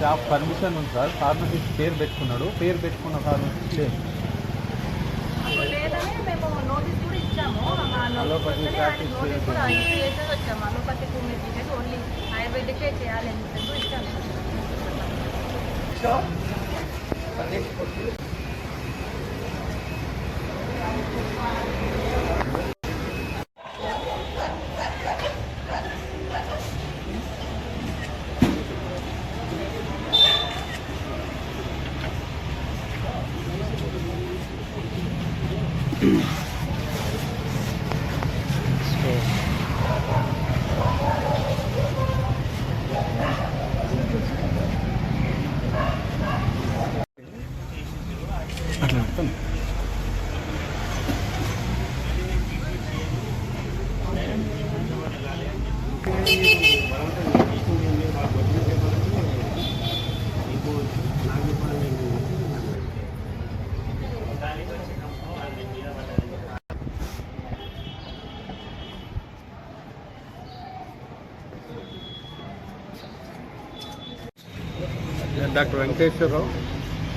Shop permission ఉంది sir. Pharmacist పేరు పెట్టుకున్నాడు. పేరు పెట్టుకున్న ఫార్మసిస్ట్ లేదు లేదని మేము నోటీస్ కూడా ఇచ్చాము. మా అలోపతి ప్రాక్టీస్ నోటీస్ చేయొద్దు. కూడా ఇష్యూ చేసేసి వచ్చాము అలోపతి ట్రీట్మెంట్ ఓన్లీ ఆయుర్వేదికే చేయాలి అని చెప్పి కూడా ఇచ్చాము నేను డాక్టర్ వెంకటేశ్వరరావు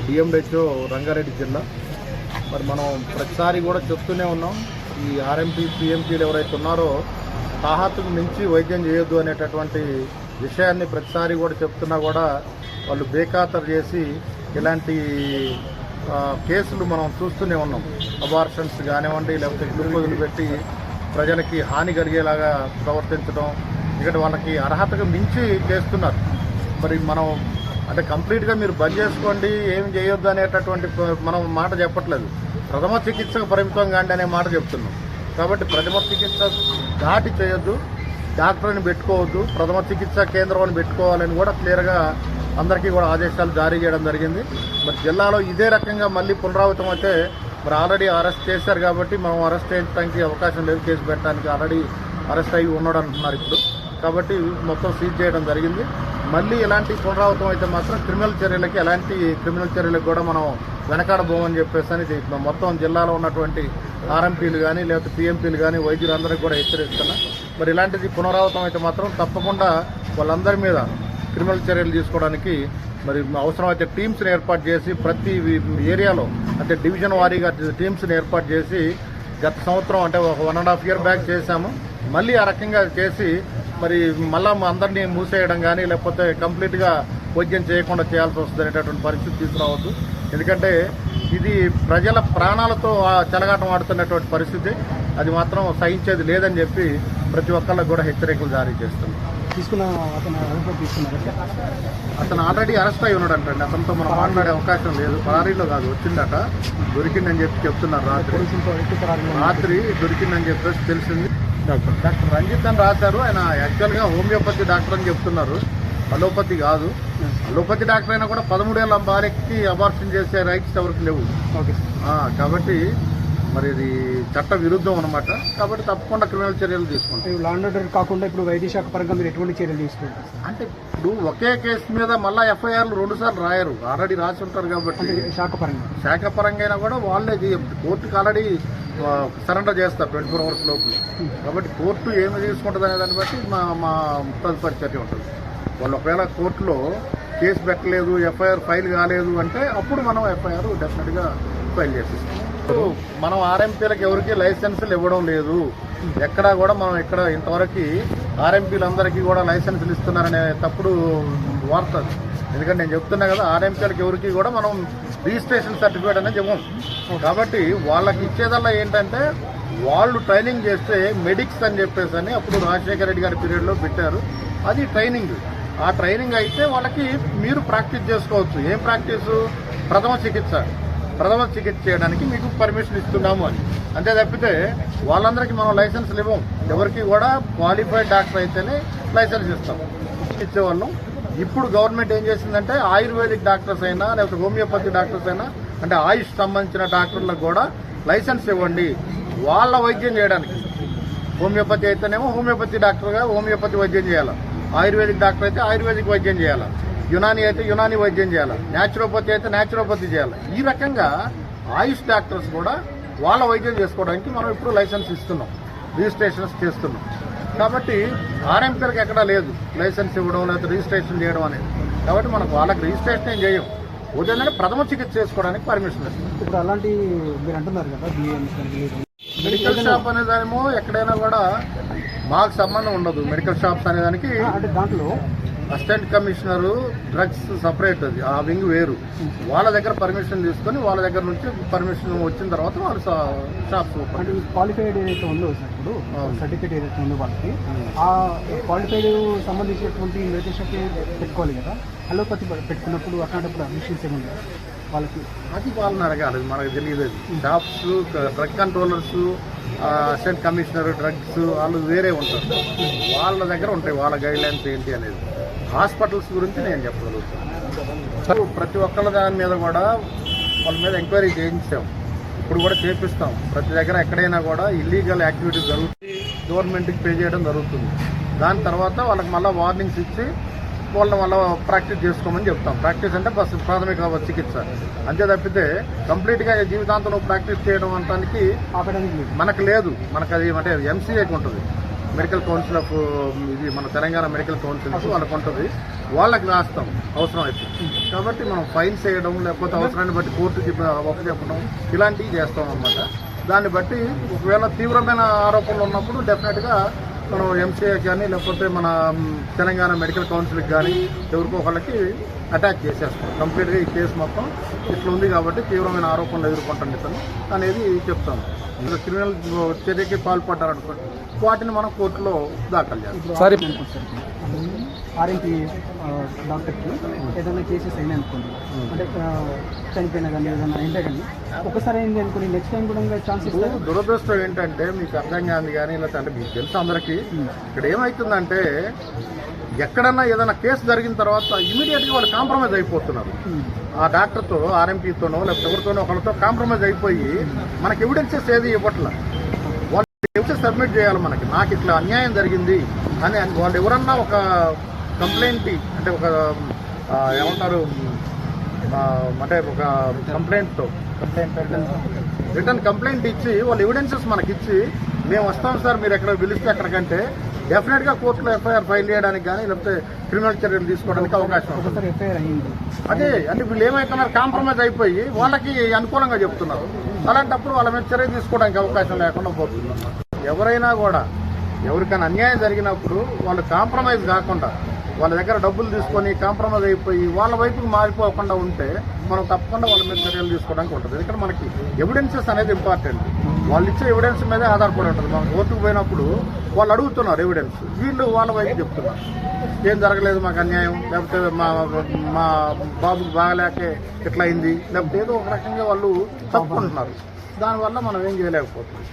డిఎండిహెచ్ఓ రంగారెడ్డి జిల్లా. మరి మనం ప్రతిసారి కూడా చెప్తూనే ఉన్నాం ఈ ఆర్ఎంపీ పిఎంపీలు ఎవరైతే ఉన్నారో తాహతుకు మించి వైద్యం చేయొద్దు అనేటటువంటి విషయాన్ని ప్రతిసారి కూడా చెప్తున్నా కూడా వాళ్ళు బేఖాతరు చేసి ఇలాంటి కేసులు మనం చూస్తూనే ఉన్నాం. అబార్షన్స్ కానివ్వండి లేకపోతే గ్లూకోజులు పెట్టి ప్రజలకి హాని కలిగేలాగా ప్రవర్తించడం ఇక్కడ వాళ్ళకి అర్హతకు మించి చేస్తున్నారు. మరి మనం అంటే కంప్లీట్గా మీరు బంద్ చేసుకోండి ఏం చేయొద్దు అనేటటువంటి మనం మాట చెప్పట్లేదు. ప్రథమ చికిత్సకు పరిమితం కాండి అనే మాట చెప్తున్నాం. కాబట్టి ప్రథమ చికిత్స దాటి చేయొద్దు. డాక్టర్ని పెట్టుకోవద్దు. ప్రథమ చికిత్సా కేంద్రం అని పెట్టుకోవాలని కూడా క్లియర్గా అందరికీ కూడా ఆదేశాలు జారీ చేయడం జరిగింది. మరి జిల్లాలో ఇదే రకంగా మళ్ళీ పునరావృతం అయితే మరి ఆల్రెడీ అరెస్ట్ చేశారు కాబట్టి మనం అరెస్ట్ చేయడానికి అవకాశం లేదు. కేసు పెట్టడానికి ఆల్రెడీ అరెస్ట్ అయ్యి ఉన్నాడు అంటున్నారు ఇప్పుడు. కాబట్టి మొత్తం సీజ్ చేయడం జరిగింది. మళ్ళీ ఇలాంటి పునరావృతం అయితే మాత్రం క్రిమినల్ చర్యలకి ఎలాంటి క్రిమినల్ చర్యలకు కూడా మనం వెనకాడబోమని చెప్పేసి అని మొత్తం జిల్లాలో ఉన్నటువంటి ఆర్ఎంపీలు కానీ లేకపోతే పిఎంపీలు కానీ వైద్యులందరికీ కూడా హెచ్చరిస్తున్నా. మరి ఇలాంటిది పునరావృతం అయితే మాత్రం తప్పకుండా వాళ్ళందరి మీద క్రిమినల్ చర్యలు తీసుకోవడానికి మరి అవసరమైతే టీమ్స్ని ఏర్పాటు చేసి ప్రతి ఏరియాలో అంటే డివిజన్ వారీగా టీమ్స్ని ఏర్పాటు చేసి గత సంవత్సరం అంటే ఒక one and half year back చేశాము. మళ్ళీ ఆ రకంగా చేసి మరి మళ్ళా అందరినీ మూసేయడం కానీ లేకపోతే కంప్లీట్గా వైద్యం చేయకుండా చేయాల్సి వస్తుంది అనేటటువంటి పరిస్థితి తీసుకురావద్దు. ఎందుకంటే ఇది ప్రజల ప్రాణాలతో చెలగాటం ఆడుతున్నటువంటి పరిస్థితి. అది మాత్రం సహించేది లేదని చెప్పి ప్రతి ఒక్కళ్ళకి కూడా హెచ్చరికలు జారీ చేస్తున్నాం. తీసుకున్న అతను తీసుకున్నారు? అతను ఆల్రెడీ అరెస్ట్ అయి ఉన్నాడు అంటండి. అతనితో మనం మాట్లాడే అవకాశం లేదు. పరారీలో కాదు వచ్చిందట. దొరికిందని చెప్పి చెప్తున్నారు రాత్రి. రాత్రి దొరికిందని చెప్పేసి తెలిసింది. డాక్టర్ రంజిత్ అని రాశారు. ఆయన యాక్చువల్గా హోమియోపతి డాక్టర్ అని చెప్తున్నారు. అలోపతి కాదు. అలోపతి డాక్టర్ అయినా కూడా పదమూడేళ్ళ భార్యకి అబార్షన్ చేసే రైట్స్ ఎవరికి లేవు. కాబట్టి మరి ఇది చట్ట విరుద్ధం అనమాట కాబట్టి తప్పకుండా క్రిమినల్ చర్యలు తీసుకుంటాం ఇప్పుడు లాండ్ ఆర్డర్ కాకుండా ఇప్పుడు వైద్య శాఖ పరంగా మీరు ఎటువంటి చర్యలు తీసుకుంటారు అంటే ఇప్పుడు ఒకే కేసు మీద మళ్ళీ ఎఫ్ఐఆర్లు రెండు సార్లు రాయరు. ఆల్రెడీ రాసి ఉంటారు కాబట్టి. శాఖ పరంగా? శాఖ పరంగా అయినా కూడా వాళ్ళే కోర్టుకి ఆల్రెడీ సరెండర్ చేస్తారు ట్వంటీ ఫోర్ అవర్స్ లోపల. కాబట్టి కోర్టు ఏమి తీసుకుంటుంది అనే దాన్ని బట్టి మా మా తదుపరి చర్య ఉంటుంది. వాళ్ళు ఒకవేళ కోర్టులో కేసు పెట్టలేదు ఎఫ్ఐఆర్ ఫైల్ కాలేదు అంటే అప్పుడు మనం ఎఫ్ఐఆర్ డెఫినెట్గా ఫైల్ చేసేస్తాం. మనం ఆర్ఎంపీలకు ఎవరికి లైసెన్సులు ఇవ్వడం లేదు. ఎక్కడా కూడా మనం ఇక్కడ ఇంతవరకు ఆర్ఎంపీలందరికీ కూడా లైసెన్సులు ఇస్తున్నారనే తప్పుడు వార్త ఎందుకంటే నేను చెప్తున్నా కదా ఆర్ఎంపీలకు ఎవరికి కూడా మనం రిజిస్ట్రేషన్ సర్టిఫికేట్ అనేది ఇవ్వం. కాబట్టి వాళ్ళకి ఇచ్చేదల్లా ఏంటంటే వాళ్ళు ట్రైనింగ్ చేస్తే మెడిక్స్ అని చెప్పేసి అని అప్పుడు రాజశేఖర రెడ్డి గారి పీరియడ్లో పెట్టారు. అది ట్రైనింగ్. ఆ ట్రైనింగ్ అయితే వాళ్ళకి మీరు ప్రాక్టీస్ చేసుకోవచ్చు. ఏం ప్రాక్టీసు? ప్రథమ చికిత్స. ప్రథమ చికిత్స చేయడానికి మీకు పర్మిషన్ ఇస్తున్నాము అని. అంతే తప్పితే వాళ్ళందరికీ మనం లైసెన్స్లు ఇవ్వం. ఎవరికి కూడా క్వాలిఫైడ్ డాక్టర్ అయితేనే లైసెన్స్ ఇస్తాం. ఇచ్చేవాళ్ళం. ఇప్పుడు గవర్నమెంట్ ఏం చేసిందంటే ఆయుర్వేదిక్ డాక్టర్స్ అయినా లేకపోతే హోమియోపతి డాక్టర్స్ అయినా అంటే ఆయుష్ సంబంధించిన డాక్టర్లకు కూడా లైసెన్స్ ఇవ్వండి. వాళ్ళ వైద్యం చేయడానికి. హోమియోపతి అయితేనేమో హోమియోపతి డాక్టర్గా హోమియోపతి వైద్యం చేయాలి. ఆయుర్వేదిక్ డాక్టర్ అయితే ఆయుర్వేదిక్ వైద్యం చేయాలి. యునాని అయితే యునాని వైద్యం చేయాలి. న్యాచురోపతి అయితే న్యాచురోపతి చేయాలి. ఈ రకంగా ఆయుష్ డాక్టర్స్ కూడా వాళ్ళ వైద్యం చేసుకోవడానికి మనం ఇప్పుడు లైసెన్స్ ఇస్తున్నాం. రిజిస్ట్రేషన్స్ చేస్తున్నాం. కాబట్టి ఆర్ఎంపీలకు ఎక్కడా లేదు. లైసెన్స్ ఇవ్వడం లేకపోతే రిజిస్ట్రేషన్ చేయడం అనేది. కాబట్టి మనకు వాళ్ళకి రిజిస్ట్రేషన్ ఏం చేయం? ఉదయం ప్రథమ చికిత్స చేసుకోవడానికి పర్మిషన్ ఇస్తాం ఇప్పుడు అలాంటి మీరు అంటున్నారు కదా మెడికల్ షాప్ అనేదానేమో ఎక్కడైనా కూడా మాకు సంబంధం ఉండదు మెడికల్ షాప్స్ అనేదానికి దాంట్లో? అసిస్టెంట్ కమిషనర్ డ్రగ్స్ సపరేట్ అది ఆ వింగ్ వేరు. వాళ్ళ దగ్గర పర్మిషన్ తీసుకొని వాళ్ళ దగ్గర నుంచి పర్మిషన్ వచ్చిన తర్వాత వాళ్ళు షాప్స్ అంటే క్వాలిఫైడ్ ఏదైతే ఉందో ఇప్పుడు. సర్టిఫికేట్ ఏదైతే ఉందో వాళ్ళకి ఆ క్వాలిఫైడ్ సంబంధించినటువంటి మెడిటేషన్ పెట్టుకోవాలి కదా. అలోపతి పెట్టుకున్నప్పుడు అట్లాంటప్పుడు అడ్మిషన్స్ ఏముంది వాళ్ళకి. అది వాళ్ళని అడగాలి మనకు తెలియదు shops drug controllers assistant commissioner drugs వాళ్ళు వేరే ఉంటారు. వాళ్ళ దగ్గర ఉంటాయి వాళ్ళ గైడ్లైన్స్ ఏంటి అనేది. హాస్పిటల్స్ గురించి నేను చెప్పగలుగుతాను. ప్రతి ఒక్కళ్ళ దాని మీద కూడా వాళ్ళ మీద ఎంక్వైరీ చేయించాం. ఇప్పుడు కూడా చేపిస్తాం. ప్రతి దగ్గర ఎక్కడైనా కూడా ఇల్లీగల్ యాక్టివిటీస్ జరుగుతుంది. గవర్నమెంట్కి పే చేయడం జరుగుతుంది. దాని తర్వాత వాళ్ళకి మళ్ళీ వార్నింగ్స్ ఇచ్చి వాళ్ళని మళ్ళీ ప్రాక్టీస్ చేసుకోమని చెప్తాం. ప్రాక్టీస్ అంటే బస్ ప్రాథమిక చికిత్స. అంతే తప్పితే కంప్లీట్గా జీవితాంతం ప్రాక్టీస్ చేయడం అనడానికి లేదు. మనకు లేదు. మనకు అది అంటే ఎంసీఏకి ఉంటుంది. మెడికల్ కౌన్సిల్ ఆఫ్ ఇది మన తెలంగాణ మెడికల్ కౌన్సిల్ వాళ్ళకి ఉంటుంది. వాళ్ళకి రాస్తాం. అవసరం అయితే. కాబట్టి మనం ఫైన్స్ వేయడం లేకపోతే అవసరాన్ని బట్టి కోర్టుకి ఒక్క చెప్పడం ఇలాంటివి చేస్తాం అన్నమాట. దాన్ని బట్టి ఒకవేళ తీవ్రమైన ఆరోపణలు ఉన్నప్పుడు డెఫినెట్గా మనం ఎంసీఏ కానీ లేకపోతే మన తెలంగాణ మెడికల్ కౌన్సిల్కి కానీ ఎవరికో ఒకళ్ళకి అటాక్ చేసేస్తాం. కంప్లీట్గా ఈ కేసు మొత్తం ఇట్లా ఉంది కాబట్టి తీవ్రమైన ఆరోపణలు ఎదుర్కొంటాను ఇతను అనేది చెప్తాను ఇందులో క్రిమినల్ చర్యకి పాల్పడ్డారనుకోండి వాటిని మనం కోర్టులో దాఖలు చేస్తాం. ఇప్పుడు సార్, ఆర్ఎంపీ డాక్టర్కి ఏదైనా కేసెస్ అయినా అనుకోండి. అంటే ఆ, చనిపోయినా కానీ ఏదైనా అయితే కానీ ఒకసారి అయింది అనుకోండి నెక్స్ట్ టైం కూడా ఛాన్స్ ఇప్పుడు ఇస్తారు దురదృష్టం ఏంటంటే మీకు అర్థం కాదు కానీ ఇలా అంటే మీకు తెలుసు అందరికీ ఇక్కడ ఏమవుతుందంటే ఎక్కడన్నా ఏదైనా కేసు జరిగిన తర్వాత ఇమీడియట్గా వాళ్ళు కాంప్రమైజ్ అయిపోతున్నారు. ఆ డాక్టర్తో ఆర్ఎంపీతోనో లేకపోతే ఎవరితోనో ఒకరితో కాంప్రమైజ్ అయిపోయి మనకి ఎవిడెన్సెస్ ఏది ఇవ్వట్ల? వాళ్ళు ఎవిడెన్స్ సబ్మిట్ చేయాలి మనకి. నాకు ఇట్లా అన్యాయం జరిగింది అని వాళ్ళు ఎవరన్నా ఒక కంప్లైంట్ అంటే ఒక ఏమంటారు అంటే ఒక కంప్లైంట్తో రిటర్న్ కంప్లైంట్ ఇచ్చి వాళ్ళు ఎవిడెన్సెస్ మనకి ఇచ్చి మేము వస్తాం సార్ మీరు ఎక్కడ పిలిస్తే అక్కడికంటే డెఫినెట్గా కోర్టులో ఎఫ్ఐఆర్ ఫైల్ చేయడానికి కానీ లేకపోతే క్రిమినల్ చర్యలు తీసుకోవడానికి అవకాశం అదే అంటే వీళ్ళు ఏమైతున్నారు కాంప్రమైజ్ అయిపోయి వాళ్ళకి అనుకూలంగా చెప్తున్నారు. అలాంటప్పుడు వాళ్ళ మీద చర్య తీసుకోవడానికి అవకాశం లేకుండా పోతుంది. ఎవరైనా కూడా ఎవరికైనా అన్యాయం జరిగినప్పుడు వాళ్ళు కాంప్రమైజ్ కాకుండా వాళ్ళ దగ్గర డబ్బులు తీసుకొని కాంప్రమైజ్ అయిపోయి వాళ్ళ వైపుకి మారిపోకుండా ఉంటే మనం తప్పకుండా వాళ్ళ మీద చర్యలు తీసుకోవడానికి ఉంటుంది. ఎందుకంటే మనకి ఎవిడెన్సెస్ అనేది ఇంపార్టెంట్ వాళ్ళు ఇచ్చే ఎవిడెన్స్ మీదే ఆధారపడి ఉంటుంది. మనం ఓటుకు పోయినప్పుడు వాళ్ళు అడుగుతున్నారు ఎవిడెన్స్ వీళ్ళు వాళ్ళ వైపు చెప్తున్నారు. ఏం జరగలేదు మాకు అన్యాయం? లేకపోతే మా మా బాబుకి బాగలేకే ఇట్లా అయింది లేకపోతే ఏదో ఒక రకంగా వాళ్ళు తప్పుకుంటున్నారు. దానివల్ల మనం ఏం చేయలేకపోతున్నాం.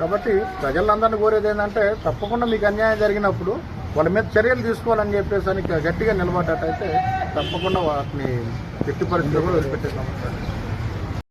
కాబట్టి ప్రజలందరినీ కోరేది ఏంటంటే తప్పకుండా మీకు అన్యాయం జరిగినప్పుడు వాళ్ళ మీద చర్యలు తీసుకోవాలని చెప్పేసి గట్టిగా నిలబడ్డట్టయితే తప్పకుండా వాటిని ఎట్టి పరిస్థితుల్లో వదిలిపెట్టే సమస్య